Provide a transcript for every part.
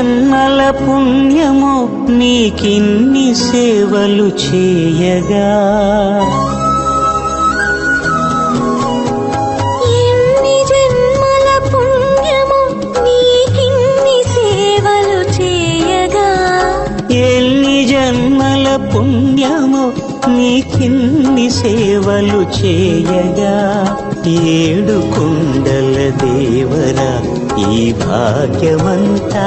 జన్మల పుణ్యము నీకిన్ని సేవలు చేయగా. ఎన్ని జన్మల పుణ్యము నీకిన్ని సేవలు చేయగా. ఏడు కుండల దేవరా ఈ భాగ్యమంతా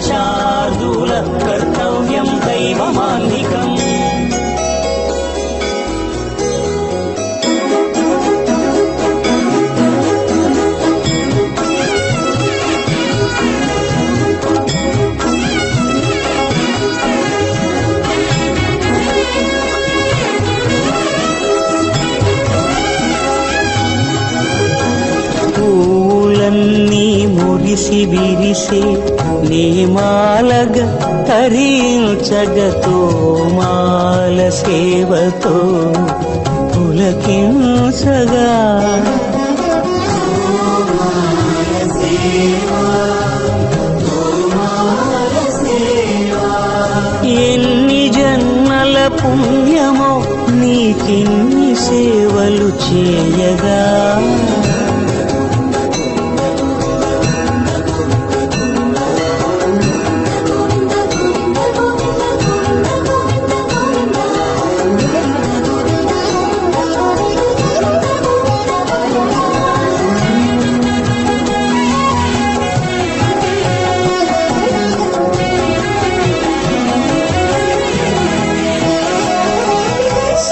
家 మురిసి విరిసే నీమాలగ తరించగతో మాల సేవతో పులకించగా. ఎన్ని జన్మల పుణ్యమో నీకిన్ని సేవలు చేయగా.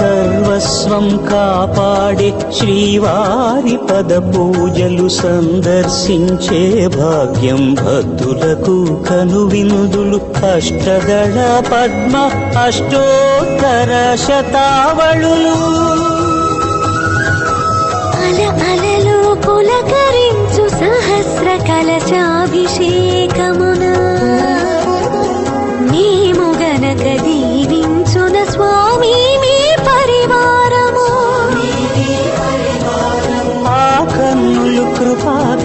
సర్వస్వం కాపాడే శ్రీవారి పద పూజలు సందర్శించే భాగ్యం భక్తులకు కనువినుదులు. అష్టదళ పద్మ అష్టోత్తర శతావళులు. అల అలలు పులకరించు సహస్ర కలశాభిషేకమున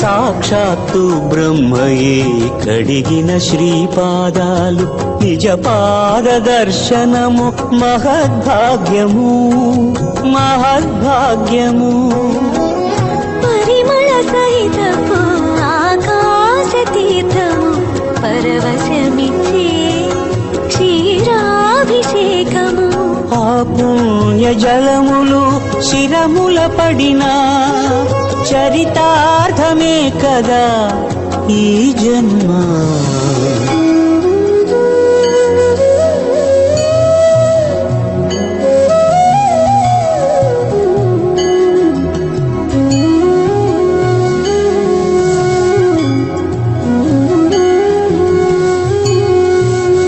సాక్షాత్తు బ్రహ్మయే కడిగిన శ్రీపాదాలు నిజ పాద దర్శనము మహద్భాగ్యము మహద్భాగ్యము. పరిమళ సహితము ఆకాశ తీర్థము పరవశమిచ్చే క్షీరా పుణ్య జలములు శిరముల పడినా చరితార్థమే కదా ఈ జన్మ.